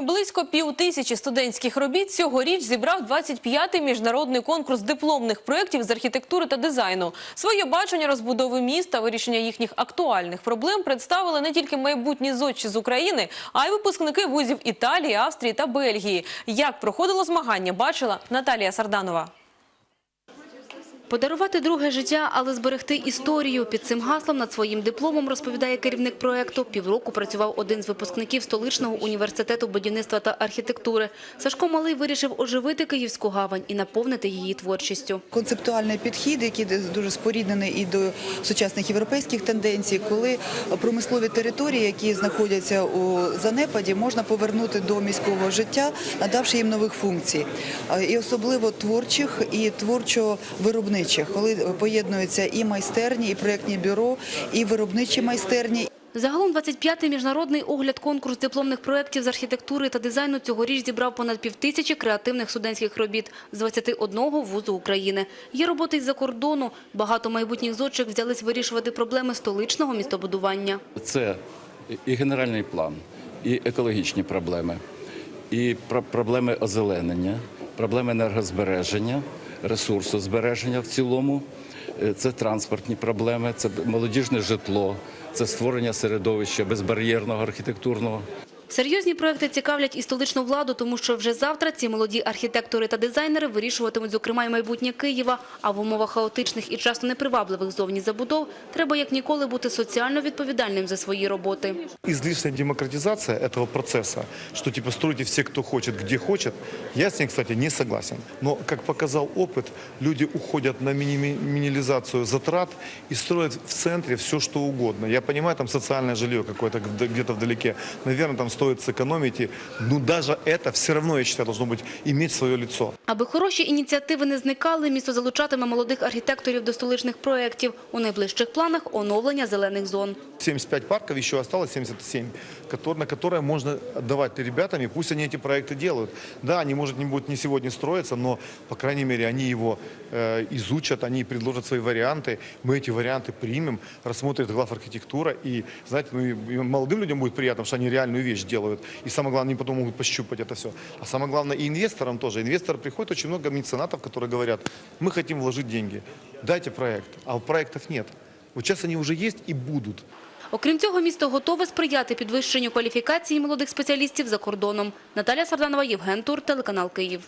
Близько пів тисячі студентських робіт цьогоріч зібрав 25-й міжнародний конкурс дипломних проєктів з архітектури та дизайну. Своє бачення розбудови міста, вирішення їхніх актуальних проблем представили не тільки майбутні зодчі з України, а й випускники вузів Італії, Австрії та Бельгії. Як проходило змагання, бачила Наталія Сарданова. Подарувати друге життя, але зберегти історію. Під цим гаслом над своїм дипломом, розповідає керівник проєкту, півроку працював один з випускників столичного університету будівництва та архітектури. Сашко Малий вирішив оживити Київську гавань і наповнити її творчістю. Концептуальний підхід, який дуже споріднений і до сучасних європейських тенденцій, коли промислові території, які знаходяться у занепаді, можна повернути до міського життя, надавши їм нових функцій, і особливо творчих і творчо-виробничих, коли поєднуються і майстерні, і проєктні бюро, і виробничі майстерні, Загалом 25-й міжнародний огляд конкурс дипломних проєктів з архітектури та дизайну цьогоріч зібрав понад півтисячі креативних студентських робіт з 21 вузу України. Є роботи із-за кордону. Багато майбутніх зодчих взялись вирішувати проблеми столичного містобудування. Це і генеральний план, і екологічні проблеми, і про- проблеми озеленення, проблеми енергозбереження, ресурсозбереження в цілому. Е, Це транспортні проблеми, це молодіжне житло, це створення середовища безбар'єрного архітектурного. Серйозні проекти цікавлять і столичну владу, тому що вже завтра ці молоді архітектори та дизайнери вирішуватимуть, зокрема, й майбутнє Києва. А в умовах хаотичних і часто непривабливих зовні забудов треба як ніколи бути соціально відповідальним за свої роботи. излишняя демократизация этого процесса, что типа стройте все, кто хочет, где хочет, я с ней, кстати, не согласен. Но, как показал опыт, люди уходят на миними- затрат и строят в центре все, что угодно. Я понимаю, там социальное жилье где- где-то вдалеке. Наверное, там стоит сэкономить. И, ну, даже это все равно, я считаю, должно быть иметь свое лицо. Аби хороші ініціативи не зникали, місто залучатиме молодих архітекторів до столичних проєктів. У найближчих планах – оновлення зелених зон. 75 парков, еще осталось 77, котор- на которые можно отдавать ребятам, и пусть они эти проекты делают. Да, они, может, не будут не сегодня строиться, но, по крайней мере, они его э, изучат, они предложат свои варианты, мы эти варианты примем, рассмотрит глав архитектура, и, знаете, ну, и- и молодым людям будет приятно, что они реальную вещь делают, и самое главное, они потом могут пощупать это все. А самое главное, и инвесторам тоже. Инвесторы приходят, очень много меценатов, которые говорят, мы хотим вложить деньги, дайте проект, а проектов нет. Вот сейчас они уже есть и будут. Окрім цього, місто готове сприяти підвищенню кваліфікації молодих спеціалістів за кордоном. Наталя Сарданова, Євген Тур, телеканал Київ.